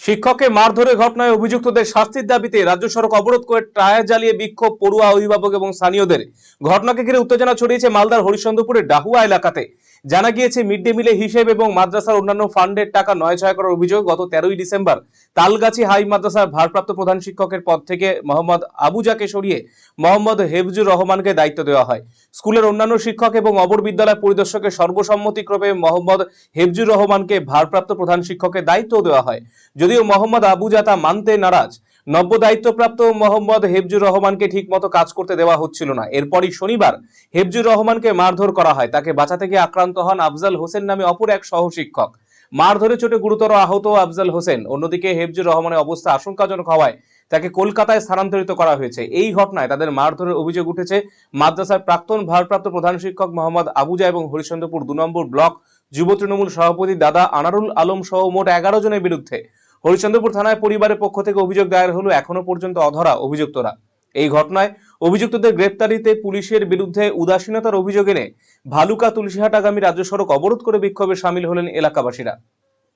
শিক্ষককে মারধরের ঘটনায় অভিযুক্তদের শাস্তির দাবিতে রাজ্য সড়ক অবরোধ করে টায়ার জ্বালিয়ে বিক্ষোভ পড়ুয়া অভিভাবক এবং স্থানীয়দের। ঘটনাকে ঘিরে উত্তেজনা ছড়িয়েছে মালদার হরিশ্চন্দ্রপুরের ডাহুয়া এলাকাতে। জানা গিয়েছে মিড ডে মিলে হিসেব এবং মাদ্রাসার অন্যান্য ফান্ডের টাকা নয় ছয় করার অভিযোগ গত তেরোই ডিসেম্বর তালগাছি হাই মাদ্রাসার ভারপ্রাপ্ত প্রধান শিক্ষকের পদ থেকে মোহাম্মদ আবুজাকে সরিয়ে মোহাম্মদ হেফজুর রহমানকে দায়িত্ব দেওয়া হয়। স্কুলের অন্যান্য শিক্ষক এবং অবর বিদ্যালয় পরিদর্শকের সর্বসম্মতিক্রমে মোহাম্মদ হেফজুর রহমানকে ভারপ্রাপ্ত প্রধান শিক্ষকের দায়িত্ব দেওয়া হয়। যদিও মোহাম্মদ আবুজা তা মানতে নারাজ নব্য দায়িত্বপ্রাপ্ত মোহাম্মদ হেফজুর রহমানকে ঠিকমতো কাজ করতে দেওয়া হচ্ছিল না। এরপরই শনিবার হেফজুর রহমানকে মারধর করা হয়। তাকে বাঁচাতে গিয়ে আক্রান্ত হন আফজাল হোসেন নামে অপর এক সহশিক্ষক। মারধরে চোটে গুরুতর আহত আফজাল হোসেন। অন্যদিকে হেফজুর রহমানের অবস্থা আশঙ্কাজনক হওয়ায় তাকে কলকাতায় স্থানান্তরিত করা হয়েছে। এই ঘটনায় তাদের মারধরের অভিযোগ উঠেছে মাদ্রাসার প্রাক্তন ভারপ্রাপ্ত প্রধান শিক্ষক মোহাম্মদ আবুজা এবং হরিশ্চন্দ্রপুর দু নম্বর ব্লক যুব তৃণমূল সভাপতি দাদা আনারুল আলম সহ মোট এগারো জনের বিরুদ্ধে হরিচন্দ্রপুর থানায় পরিবারের পক্ষ থেকে অভিযোগ দায়ের হলো এখনও পর্যন্ত অধরা অভিযুক্তরা। এই ঘটনায় অভিযুক্তদের গ্রেপ্তারিতে পুলিশের বিরুদ্ধে উদাসীনতার অভিযোগ এনে ভালুকা তুলসীহাটাগামী রাজ্য সড়ক অবরোধ করে বিক্ষোভে সামিল হলেন এলাকাবাসীরা।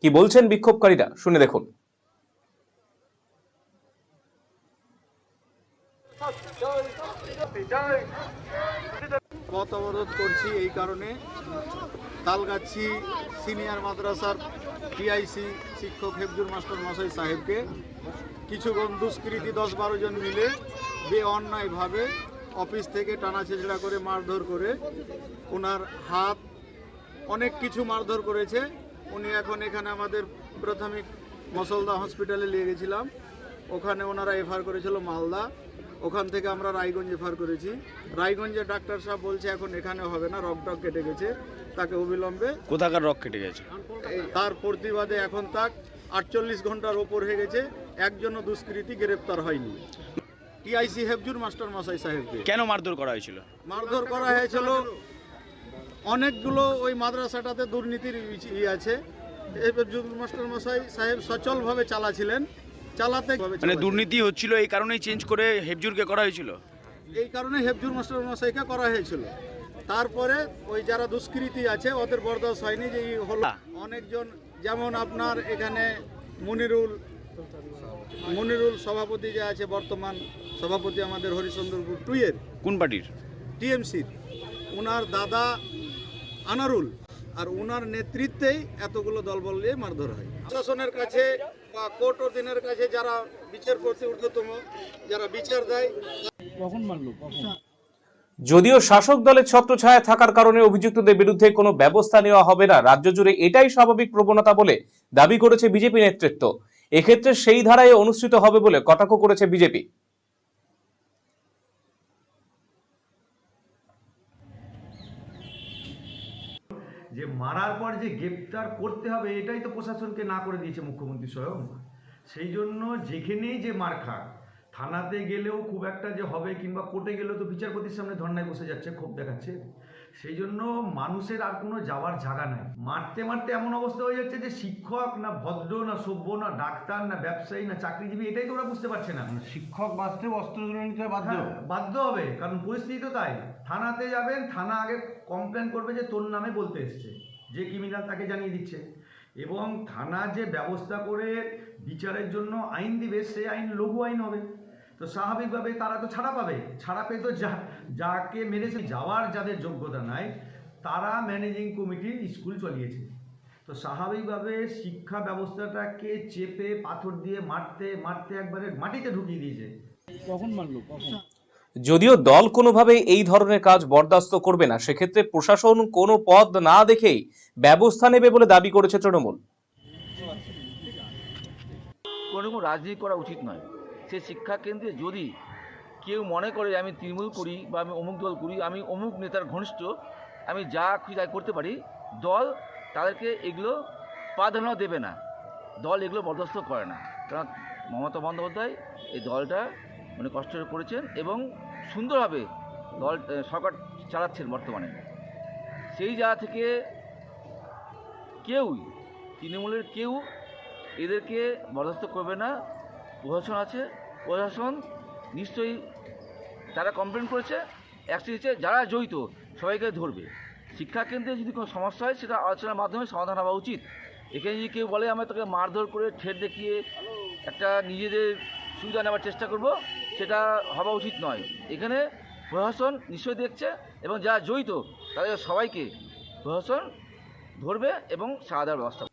কি বলছেন বিক্ষোভকারীরা? শুনে দেখুন। পথ অবরোধ করছি এই কারণে। তালগাছি সিনিয়র মাদ্রাসার টিআইসি শিক্ষক হেফজুর মাস্টার মশাই সাহেবকে কিছু দুষ্কৃতী দশ বারো জন মিলে বে অন্যায়ভাবে অফিস থেকে টানা ছেঁচড়া করে মারধর করে ওনার হাত অনেক কিছু মারধর করেছে। উনি এখন এখানে আমাদের প্রাথমিক মসলদা হসপিটালে নিয়ে গেছিলাম। ওখানে ওনারা এফআর করেছিল মালদা। ওখান থেকে আমরা রায়গঞ্জ এফআর করেছি। রায়গঞ্জে ডাক্তার সাহেব বলছে এখন এখানে হবে না রক টক কেটে গেছে। তাকে অবিলম্বে কোথাকার রক কেটে গেছে? তার প্রতিবাদে এখন তাক আটচল্লিশ ঘণ্টার ওপর হয়ে গেছে। একজনও দুষ্কৃতী গ্রেপ্তার হয়নি। টিআইসি হেফজুর মাস্টার মশাই সাহেবকে। কেন মারধর করা হয়েছিল? মারধর করা হয়েছিল অনেকগুলো ওই মাদ্রাসাটাতে দুর্নীতির ই আছে। এই হেফজুর মাস্টার মশাই সাহেব সচলভাবে চালাছিলেন। চালাতে মানে দুর্নীতি হচ্ছিল এই কারণেই চেঞ্জ করে হেফজুরকে করা হয়েছিল? এই কারণে হেফজুর মাস্টার মশাইকে করা হয়েছিল। তারপরে ওই যারা দুষ্কৃতী আছে ওদের বরদাস্ত হয়নি যে হলো। অনেকজন যেমন আপনার এখানে মনিরুল মনিরুল সভাপতি যে আছে বর্তমান সভাপতি আমাদের হরিচন্দ্রপুর টুয়ের কোন পার্টির? টিএমসির। ওনার দাদা আনারুল। আর ওনার নেতৃত্বেই এতগুলো দলবল নিয়ে মারধর হয়। প্রশাসনের কাছে বা কোর্ট অধীনের কাছে যারা বিচারপতি ঊর্ধ্বতম যারা বিচার দেয় যদিও শাসক দলের ছত্রছায়া থাকার কারণে অভিযুক্তদের বিরুদ্ধে কোনো ব্যবস্থা নেওয়া হবে না রাজ্য জুড়ে এটাই স্বাভাবিক প্রবণতা বলে দাবি করেছে বিজেপি নেতৃত্ব। এক্ষেত্রে সেই ধারায় অনুষ্ঠিত হবে বলে কটাক্ষ করেছে বিজেপি। যে মারার পর যে গ্রেপ্তার করতে হবে এটাই তো প্রশাসনকে না করে দিয়েছে মুখ্যমন্ত্রী স্বয়ং। সেই জন্য যেখানেই যে মার খাক থানাতে গেলেও খুব একটা যে হবে কিংবা কোর্টে গেলেও তো বিচারপতির সামনে ধর্নায় বসে যাচ্ছে ক্ষোভ দেখাচ্ছে। সেই জন্য মানুষের আর কোনো যাওয়ার জায়গা নাই। মারতে মারতে এমন অবস্থা হয়ে যাচ্ছে যে শিক্ষক না ভদ্র না সভ্য না ডাক্তার না ব্যবসায়ী না চাকরিজীবী এটাই তো ওরা বুঝতে পারছে না। শিক্ষক বাঁচতেও অস্ত্র তুলে নিতে বাধ্য? হ্যাঁ, বাধ্য হবে কারণ পরিস্থিতি তো তাই। থানাতে যাবেন, থানা আগে কমপ্লেন করবে যে তোর নামে বলতে এসছে, যে ক্রিমিনাল তাকে জানিয়ে দিচ্ছে। এবং থানা যে ব্যবস্থা করে বিচারের জন্য আইন দিবে, সে আইন লঘু আইন হবে। তো স্বাভাবিকভাবে তারা তো ছাড়া পাবে। ছাড়া পেয়ে তো যা, যাকে মেরেছে, যাওয়ার যাদের যোগ্যতা নাই, তারা ম্যানেজিং কমিটি স্কুল চালিয়েছে। তো স্বাভাবিকভাবে শিক্ষা ব্যবস্থাটাকে চেপে পাথর দিয়ে মারতে মারতে একবারে মাটিতে ঢুকিয়ে দিয়েছে। যদিও দল কোনোভাবেই এই ধরনের কাজ বরদাস্ত করবে না, সেক্ষেত্রে প্রশাসন কোনো পদ না দেখেই ব্যবস্থা নেবে বলে দাবি করেছে তৃণমূল। কোনো রাজনীতি করা উচিত নয়। সে শিক্ষা কেন্দ্রে যদি কেউ মনে করে আমি তৃণমূল করি বা আমি অমুক দল করি, আমি অমুক নেতার ঘনিষ্ঠ, আমি যা খুশি তাই করতে পারি, দল তাদেরকে এগুলো প্রাধান্য দেবে না। দল এগুলো বরদাস্ত করে না। কারণ মমতা বন্দ্যোপাধ্যায় এই দলটা মানে কষ্ট করেছেন এবং সুন্দরভাবে দল সরকার চালাচ্ছেন বর্তমানে। সেই জায়গা থেকে কেউই, তৃণমূলের কেউ এদেরকে বরদাস্ত করবে না। প্রশাসন আছে, প্রশাসন নিশ্চয়ই তারা কমপ্লেন করেছে অ্যাকশন নিচ্ছে যারা জড়িত সবাইকে ধরবে। শিক্ষাকেন্দ্রে যদি কোনো সমস্যা হয়, সেটা আলোচনার মাধ্যমে সমাধান হওয়া উচিত। এখানে যদি কেউ বলে, আমরা তোকে মারধর করে ঠেট দেখিয়ে একটা নিজেদের সুবিধা নেওয়ার চেষ্টা করব সেটা হওয়া উচিত নয়। এখানে প্রশাসন নিশ্চয়ই দেখছে এবং যারা জড়িত, তাদের সবাইকে প্রশাসন ধরবে এবং সাজা দেওয়ার ব্যবস্থা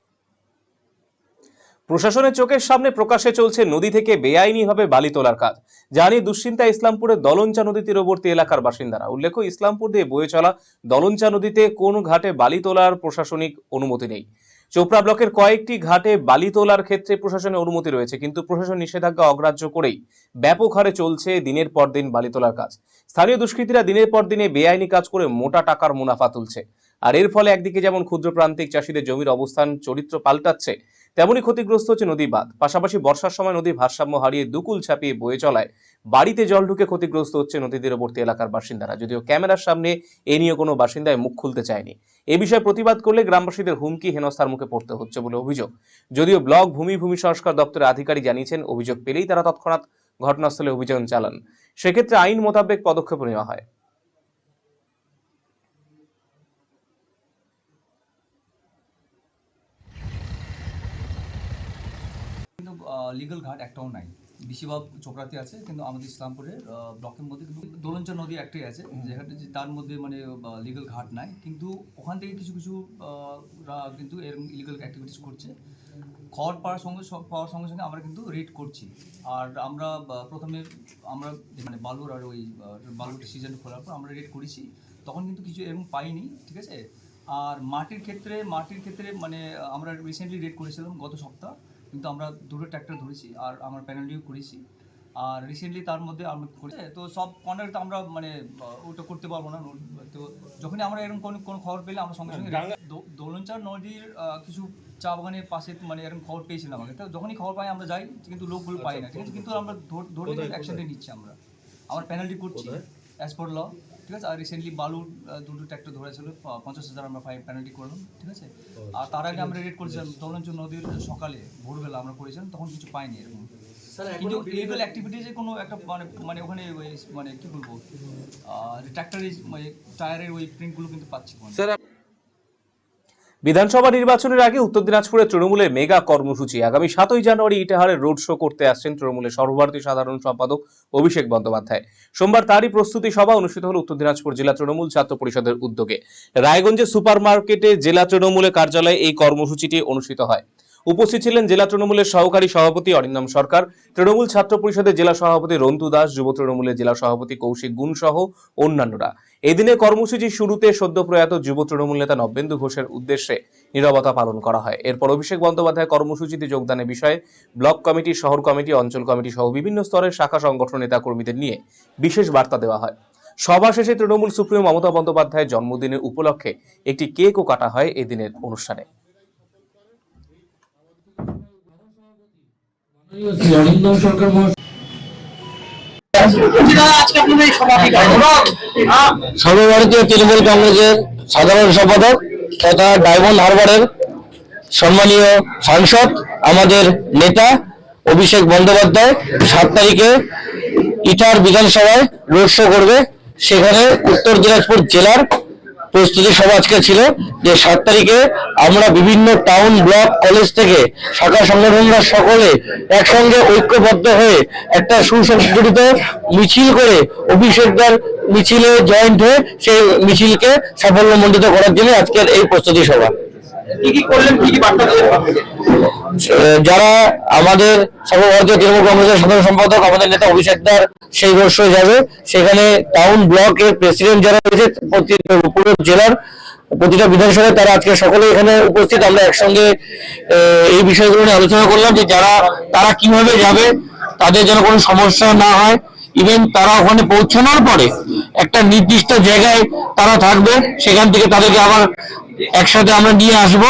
প্রশাসনের চোখের সামনে প্রকাশ্যে চলছে নদী থেকে বেআইনিভাবে বালি তোলার কাজ। জানিয়ে দুশ্চিন্তা ইসলামপুরের দলঞ্চা নদী তীরবর্তী এলাকার বাসিন্দারা। উল্লেখ্য, ইসলামপুর দিয়ে বয়ে চলা দলঞ্চা নদীতে কোন ঘাটে বালি তোলার প্রশাসনিক অনুমতি নেই। চোপড়া ব্লকের কয়েকটি ঘাটে বালি তোলার ক্ষেত্রে প্রশাসনের অনুমতি রয়েছে, কিন্তু প্রশাসন নিষেধাজ্ঞা অগ্রাহ্য করেই ব্যাপক হারে চলছে দিনের পর দিন বালি তোলার কাজ। স্থানীয় দুষ্কৃতীরা দিনের পর দিনে বেআইনি কাজ করে মোটা টাকার মুনাফা তুলছে। আর এর ফলে একদিকে যেমন ক্ষুদ্র প্রান্তিক চাষিদের জমির অবস্থান, চরিত্র পাল্টাচ্ছে তেমনই ক্ষতিগ্রস্ত হচ্ছে নদী বাঁধ। পাশাপাশি বর্ষার সময় নদীর ভারসাম্য হারিয়ে দুকুল ছাপিয়ে বয়ে চলায়। বাড়িতে জল ঢুকে ক্ষতিগ্রস্ত হচ্ছে নদী তীরবর্তী এলাকার বাসিন্দারা। যদিও ক্যামেরার সামনে এ নিয়ে কোনো বাসিন্দায় মুখ খুলতে চায়নি। এ বিষয়ে প্রতিবাদ করলে গ্রামবাসীদের হুমকি হেনস্থার মুখে পড়তে হচ্ছে বলে অভিযোগ। যদিও ব্লক ভূমি ভূমি সংস্কার দপ্তরের আধিকারিক জানিয়েছেন, অভিযোগ পেলেই তারা তৎক্ষণাৎ ঘটনাস্থলে অভিযান চালান। সেক্ষেত্রে আইন মোতাবেক পদক্ষেপ নেওয়া হয় কিন্তু লিগাল ঘাট একটাও নাই। বেশিরভাগ চোপড়াতে আছে কিন্তু আমাদের ইসলামপুরের ব্লকের মধ্যে কিন্তু দোলঞ্চা নদী একটাই আছে যেখানে যে তার মধ্যে মানে লিগাল ঘাট নাই। কিন্তু ওখান থেকে কিছু কিছু কিন্তু এরকম ইলিগাল অ্যাক্টিভিটিস করছে। খড় পাওয়ার সঙ্গে পাওয়ার সঙ্গে সঙ্গে আমরা কিন্তু রেড করছি। আর আমরা প্রথমে আমরা মানে বালুর আর ওই বালুর সিজন খোলার পর আমরা রেড করেছি। তখন কিন্তু কিছু এরকম পাইনি ঠিক আছে? আর মাটির ক্ষেত্রে মাটির ক্ষেত্রে মানে আমরা রিসেন্টলি রেড করেছিলাম গত সপ্তাহ। কিন্তু আমরা দুটো ট্র্যাক্টর ধরেছি আর আমরা প্যানেলটিও করেছি। আর রিসেন্টলি তার মধ্যে আমরা করেছি তো সব কর্নার তো আমরা মানে ওটা করতে পারব না তো যখনই আমরা এরকম কোনো কোনো খবর পেলে আমরা সঙ্গে সঙ্গে দোলনচার নদীর কিছু চা বাগানের পাশে মানে এরকম খবর পেয়েছিলাম আগে তো যখনই খবর পাই আমরা যাই কিন্তু লোকগুলো পাই না। ঠিক আছে কিন্তু আমরা ধর- ধরে অ্যাকশন নিচ্ছি আমরা। আমার পেনাল্টি করছি। অ্যাজ পার ল ঠিক আছে? আর রিসেন্টলি বালু দুটো ট্র্যাক্টর ধরেছিল ছিল পঞ্চাশ হাজার আমরা ফাইভ পেনাল্টি করলাম ঠিক আছে? আর তার আগে আমরা রেড করেছিলাম দলঞ্চ নদীর সকালে ভোরবেলা আমরা করেছিলাম তখন কিছু পাইনি এরকম। কিন্তু ইলিগাল অ্যাক্টিভিটিজে কোনো একটা মানে মানে ওখানে ওই মানে কী বলব? ট্র্যাক্টরের মানে টায়ারের ওই প্রিন্টগুলো কিন্তু পাচ্ছি ওখানে। বিধানসভা নির্বাচনের আগে উত্তর দিনাজপুরের তৃণমূলের মেগা কর্মসূচি। আগামী সাতই জানুয়ারি ইটাহারে রোড শো করতে আসছেন তৃণমূলের সর্বভারতীয় সাধারণ সম্পাদক অভিষেক বন্দ্যোপাধ্যায়। সোমবার তারই প্রস্তুতি সভা অনুষ্ঠিত হল উত্তর দিনাজপুর জেলা তৃণমূল ছাত্র পরিষদের উদ্যোগে। রায়গঞ্জে সুপার মার্কেটে জেলা তৃণমূলের কার্যালয়ে এই কর্মসূচিটি অনুষ্ঠিত হয়। উপস্থিত ছিলেন জেলা তৃণমূলের সহকারী সভাপতি অরিন্দম সরকার, তৃণমূল ছাত্র পরিষদের জেলা সভাপতি রন্তু দাস, যুব তৃণমূলের জেলা সভাপতি কৌশিক গুণ সহ অন্যান্যরা। এদিনে কর্মসূচির শুরুতে সদ্য প্রয়াত যুব তৃণমূল নেতা নবেন্দু ঘোষের উদ্দেশ্যে নীরবতা পালন করা হয়। এরপর অভিষেক বন্দ্যোপাধ্যায় কর্মসূচিতে যোগদানের বিষয়ে ব্লক কমিটি, শহর কমিটি, অঞ্চল কমিটি সহ বিভিন্ন স্তরের শাখা সংগঠন নেতা কর্মীদের নিয়ে বিশেষ বার্তা দেওয়া হয়। সভা শেষে তৃণমূল সুপ্রিমো মমতা বন্দ্যোপাধ্যায়ের জন্মদিনের উপলক্ষে একটি কেকও কাটা হয় এদিনের অনুষ্ঠানে। সর্বভারতীয় তৃণমূল কংগ্রেসের সাধারণ সম্পাদক তথা ডায়মন্ড হারবারের সম্মানীয় সাংসদ, আমাদের নেতা অভিষেক বন্দ্যোপাধ্যায় সাত তারিখে ইটার বিধানসভায় রোড করবে। সেখানে উত্তর দিনাজপুর জেলার প্রস্তুতি সভা আজকে ছিল যে সাত তারিখে আমরা বিভিন্ন টাউন ব্লক কলেজ থেকে শাখা সংগঠনরা সকলে একসঙ্গে ঐক্যবদ্ধ হয়ে একটা সুসংগঠিত মিছিল করে অভিষেকদার মিছিলে জয়েন্ট হয়ে সেই মিছিলকে সাফল্যমণ্ডিত করার জন্য আজকের এই প্রস্তুতি সভা। যারা আমাদের সর্বভারতীয় তৃণমূল কংগ্রেসের সাধারণ সম্পাদক, আমাদের নেতা অভিষেক দার, সেই বর্ষে যাবে। সেখানে টাউন ব্লকের প্রেসিডেন্ট যারা রয়েছে পুরো জেলার, প্রতিটা বিধানসভায় তারা আজকে সকলে এখানে উপস্থিত। আমরা একসঙ্গে এই বিষয়গুলো নিয়ে আলোচনা করলাম যে যারা, তারা কীভাবে যাবে, তাদের যেন কোনো সমস্যা না হয়। ইভেন তারা ওখানে পৌঁছানোর পরে একটা নির্দিষ্ট জায়গায় তারা থাকবে, সেখান থেকে তাদেরকে আবার একসাথে আমরা নিয়ে আসব।